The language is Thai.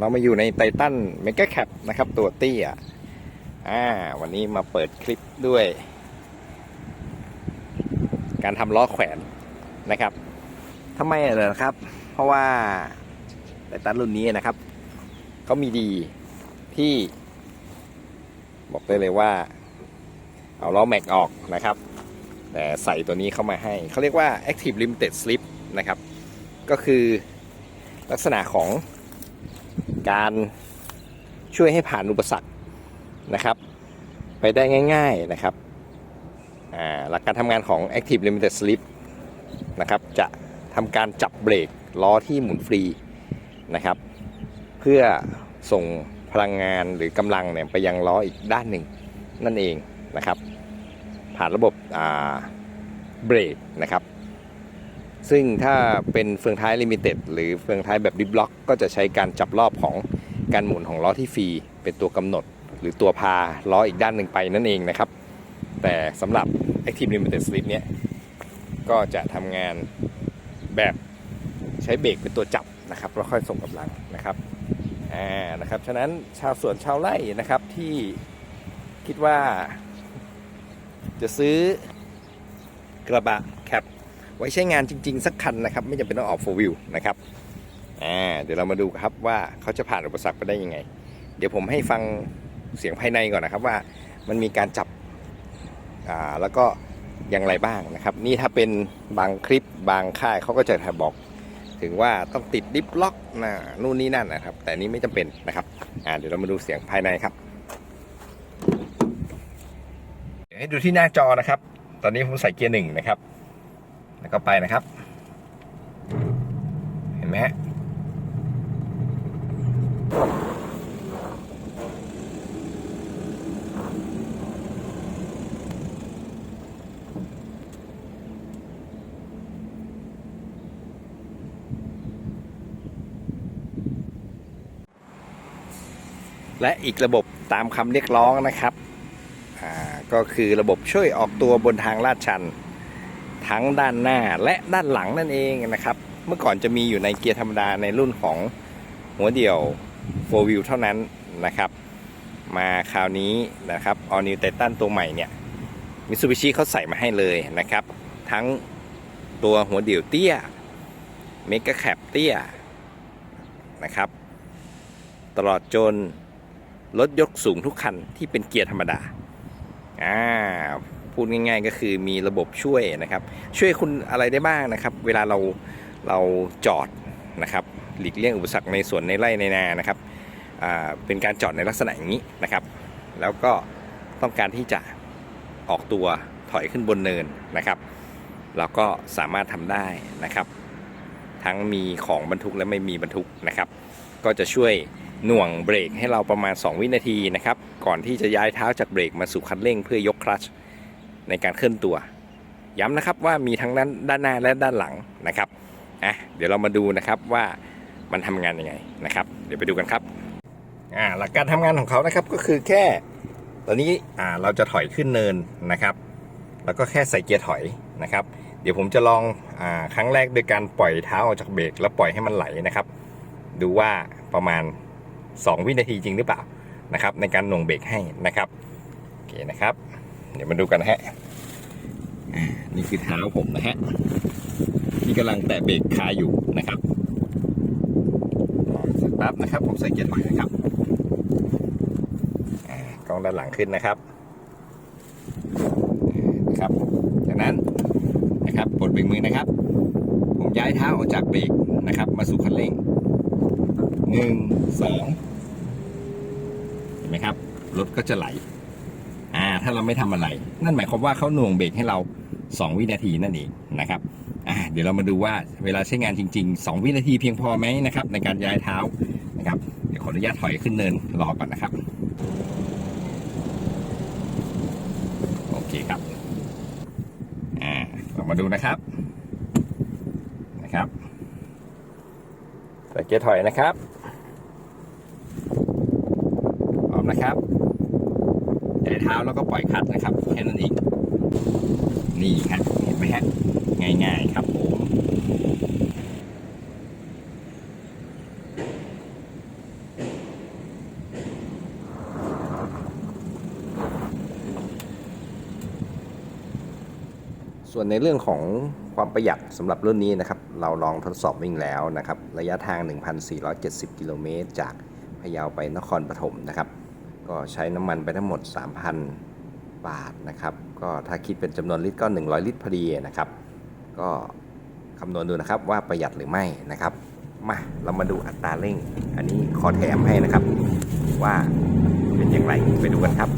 เรามาอยู่ในไททันเมก a แคปนะครับ ตัวเตี้ยอ่าวันนี้มาเปิดคลิปด้วย การทำล้อแขวนนะครับทำไมเหรอครับ เพราะว่าไททันรุ่นนี้นะครับเขามีดีที่ บอกได้เลยว่า เอาล้อแม็กออกนะครับ แต่ใส่ตัวนี้เข้ามาให้เขาเรียกว่า Active Limited Slip นะครับ ก็คือลักษณะของ การช่วยให้ผ่านอุปสรรคนะครับ ไปได้ง่ายๆนะครับหลักการทำงานของ Active Limited Slip นะครับจะทำการจับเบรกล้อที่หมุนฟรีนะครับ เพื่อส่งพลังงานหรือกำลังเนี่ยไปยังล้ออีกด้านหนึ่งนั่นเองนะครับ ผ่านระบบเบรกนะครับ ซึ่งถ้าเป็นเฟืองท้ายลิมิเต็ดหรือเฟืองท้ายแบบดิฟล็อกก็จะใช้การจับรอบของการหมุนของล้อที่ฟรีเป็นตัวกำหนด หรือตัวพาล้ออีกด้านหนึ่งไปนั่นเองนะครับ แต่สำหรับ Active Limited Slip เนี่ยก็จะทำงานแบบใช้เบรกเป็นตัวจับนะครับแล้วค่อยส่งกำลังนะครับอ่านะครับฉะนั้นชาวสวนชาวไร่นะครับที่คิดว่าจะซื้อกระบะแคป ไว้ใช้งานจริง ๆ สักคันนะครับ ไม่จำเป็นต้องออกโฟวิวนะครับอ่าเดี๋ยวเรามาดูครับว่าเขาจะผ่านอุปสรรคไปได้ยังไง เดี๋ยวผมให้ฟังเสียงภายในก่อนนะครับว่ามันมีการจับอ่าแล้วก็อย่างไรบ้างนะครับ นี่ถ้าเป็นบางคลิปบางค่ายเขาก็จะบอกถึงว่าต้องติดดิฟล็อกนะนู่นนี่นั่นนะครับ แต่นี้ไม่จำเป็นนะครับอ่าเดี๋ยวเรามาดูเสียงภายในครับให้ดูที่หน้าจอนะครับ ตอนนี้ผมใส่เกียร์หนึ่งนะครับ แล้วก็ไปนะครับ เห็นไหมฮะและอีกระบบตามคำเรียกร้องนะครับ ก็คือระบบช่วยออกตัวบนทางลาดชัน ทั้งด้านหน้าและด้านหลังนั่นเองนะครับ เมื่อก่อนจะมีอยู่ในเกียร์ธรรมดาในรุ่นของหัวเดี่ยว 4 wheel เท่านั้นนะครับ มาคราวนี้นะครับ All New Titan ตัวใหม่เนี่ยมิ t ซูบิชิเขาใส่มาให้เลยนะครับ ทั้งตัวหัวเดี่ยวเตี้ยเมก a แคปเตี้ยนะครับ ตลอดจนรถยกสูงทุกคันที่เป็นเกียร์ธรรมดา อ่า พูดง่าย ๆ ก็คือมีระบบช่วยนะครับ ช่วยคุณอะไรได้บ้างนะครับ เวลาเราเราจอดนะครับ หลีกเลี่ยงอุปสรรคในสวนในไร่ในนานะครับเป็นการจอดในลักษณะอย่างนี้นะครับ แล้วก็ต้องการที่จะออกตัวถอยขึ้นบนเนินนะครับ เราก็สามารถทำได้นะครับ ทั้งมีของบรรทุกและไม่มีบรรทุกนะครับ ก็จะช่วยหน่วงเบรกให้เราประมาณ 2 วินาทีนะครับ ก่อนที่จะย้ายเท้าจากเบรกมาสู่คันเร่งเพื่อยกคลัตช์ ในการเคลื่อนตัว ย้ำนะครับว่ามีทั้งด้านด้านหน้าและด้านหลังนะครับอะเดี๋ยวเรามาดูนะครับว่ามันทำงานยังไงนะครับ เดี๋ยวไปดูกันครับอ่าหลักการทำงานของเขานะครับก็คือแค่ตอนนี้อ่าเราจะถอยขึ้นเนินนะครับ แล้วก็แค่ใส่เกียร์ถอยนะครับ เดี๋ยวผมจะลองอ่าครั้งแรกโดยการปล่อยเท้าออกจากเบรกแล้วปล่อยให้มันไหลนะครับ ดูว่าประมาณ 2 วินาทีจริงหรือเปล่านะครับ ในการหน่วงเบรกให้นะครับโอเคนะครับ เดี๋ยวมาดูกันนะฮะอ่านี่คือเท้าผมนะฮะ ที่กำลังแตะเบรกคาอยู่นะครับสักแป๊บนะครับ ผมใส่เกียร์ถอยนะครับอ่ากล้องด้านหลังขึ้นนะครับนะครับจากนั้นนะครับปลดเบรกมือนะครับ ผมย้ายเท้าออกจากเบรกนะครับ มาสู่คันเร่งหนึ่งสองเห็นไหมครับรถก็จะไหล ถ้าเราไม่ทำอะไร นั่นหมายความว่าเขาหน่วงเบรกให้เรา 2 วินาทีนั่นเองนะครับเดี๋ยวเรามาดูว่าเวลาใช้งานจริง ๆ 2 วินาทีเพียงพอไหมนะครับในการย้ายเท้านะครับเดี๋ยวขออนุญาตถอยขึ้นเนินรอก่อนนะครับโอเคครับอ่าเรามาดูนะครับนะครับใส่เกียร์ถอยนะครับพร้อมนะครับ ใช้เท้าแล้วก็ปล่อยคัดนะครับแค่นั้นเองนี่ครับเห็นไหมฮะง่ายๆครับผมส่วนในเรื่องของความประหยัดสำหรับรุ่นนี้นะครับ เราลองทดสอบวิ่งแล้วนะครับ ระยะทาง 1,470 กิโลเมตรจากพะเยาไปนครปฐมนะครับ ก็ใช้น้ำมันไปทั้งหมด 3,000 บาทนะครับ ก็ถ้าคิดเป็นจำนวนลิตรก็ 100 ลิตรพอดีนะครับ ก็คำนวณดูนะครับว่าประหยัดหรือไม่นะครับ มาเรามาดูอัตราเร่ง อันนี้ขอแถมให้นะครับว่าเป็นอย่างไรไปดูกันครับ